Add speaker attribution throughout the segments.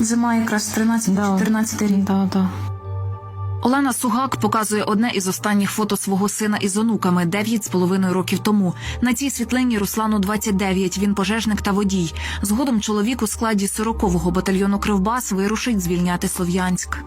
Speaker 1: Зима якраз 13-14 рік.
Speaker 2: Да, да.
Speaker 3: Олена Сугак показує одне із останніх фото свого сина із онуками 9 з половиною років тому. На цій світлині Руслану 29, Він пожежник та водій. Згодом чоловік у складі 40-го батальйону Кривбас вирушить звільняти Слов'янськ.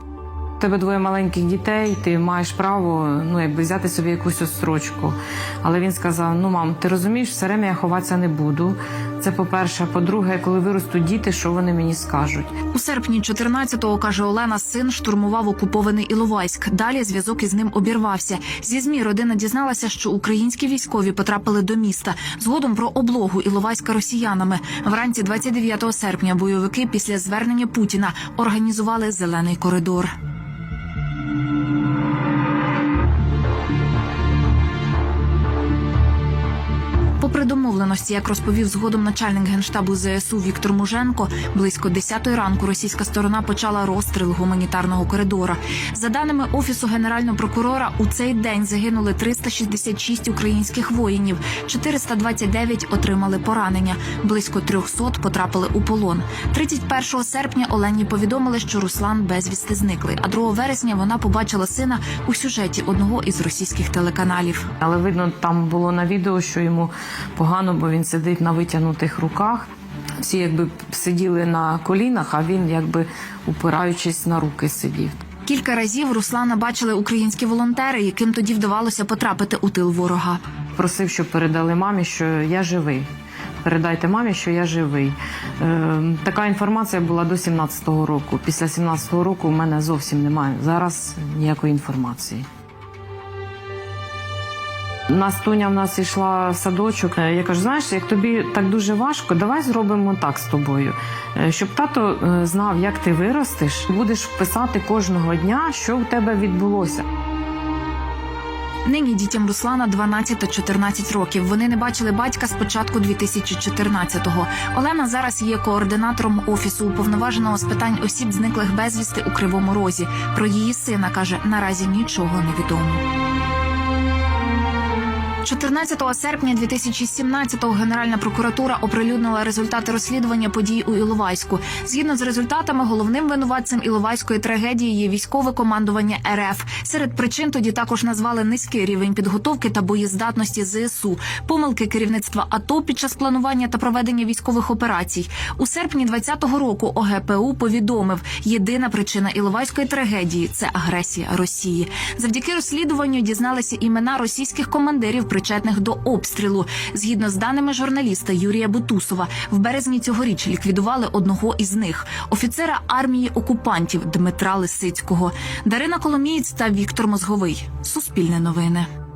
Speaker 2: Тебе двоє маленьких дітей, ти маєш право ну, якби взяти собі якусь острочку. Але він сказав: ну мам, ти розумієш, все время я ховатися не буду. Це по-перше. По-друге, коли виростуть діти, що вони мені скажуть?
Speaker 3: У серпні 14-го, каже Олена, син штурмував окупований Іловайськ. Далі зв'язок із ним обірвався. Зі змі родина дізналася, що українські військові потрапили до міста. Згодом про облогу Іловайська росіянами. Вранці 29 серпня бойовики після звернення Путіна організували зелений коридор. Попри як розповів згодом начальник генштабу ЗСУ Віктор Муженко, близько 10 ранку російська сторона почала розстріл гуманітарного коридора. За даними офісу генерального прокурора, у цей день загинули 366 українських воїнів, 429 отримали поранення, близько 300 потрапили у полон. 31 серпня Олені повідомили, що Руслан безвісти зниклий. А 2 вересня вона побачила сина у сюжеті одного із російських телеканалів.
Speaker 2: Але видно, там було на відео, що йому погано, бо він сидить на витягнутих руках. Всі якби сиділи на колінах, а він якби упираючись на руки сидів.
Speaker 3: Кілька разів Руслана бачили українські волонтери, яким тоді вдавалося потрапити у тил ворога.
Speaker 2: Просив, щоб передали мамі, що я живий. Передайте мамі, що я живий. Е, така інформація була до 17-го року. Після 17-го року у мене зовсім немає зараз ніякої інформації. Настуня в нас йшла в садочок. Е, Я кажу, знаєш, як тобі так дуже важко, давай зробимо так з тобою, Е, щоб тато е, знав, як ти виростеш, будеш писати кожного дня, що в тебе відбулося.
Speaker 3: Нині дітям Руслана 12 та 14 років. Вони не бачили батька з початку 2014-го. Олена зараз є координатором офісу уповноваженого з питань осіб, зниклих безвісти у Кривому Розі. Про її сина каже, наразі нічого не відомо. 14 серпня 2017-го Генеральна прокуратура оприлюднила результати розслідування подій у Іловайську. Згідно з результатами, головним винуватцем Іловайської трагедії є військове командування РФ. Серед причин тоді також назвали низький рівень підготовки та боєздатності ЗСУ, помилки керівництва АТО під час планування та проведення військових операцій. У серпні 2020 року ОГПУ повідомив, єдина причина Іловайської трагедії це агресія Росії. Завдяки розслідуванню дізналися імена російських командирів, причетних до обстрілу. Згідно з даними журналіста Юрія Бутусова, в березні цьогоріч ліквідували одного із них офіцера армії окупантів Дмитра Лисицького. Дарина Коломієць та Віктор Мозговий. Суспільне новини.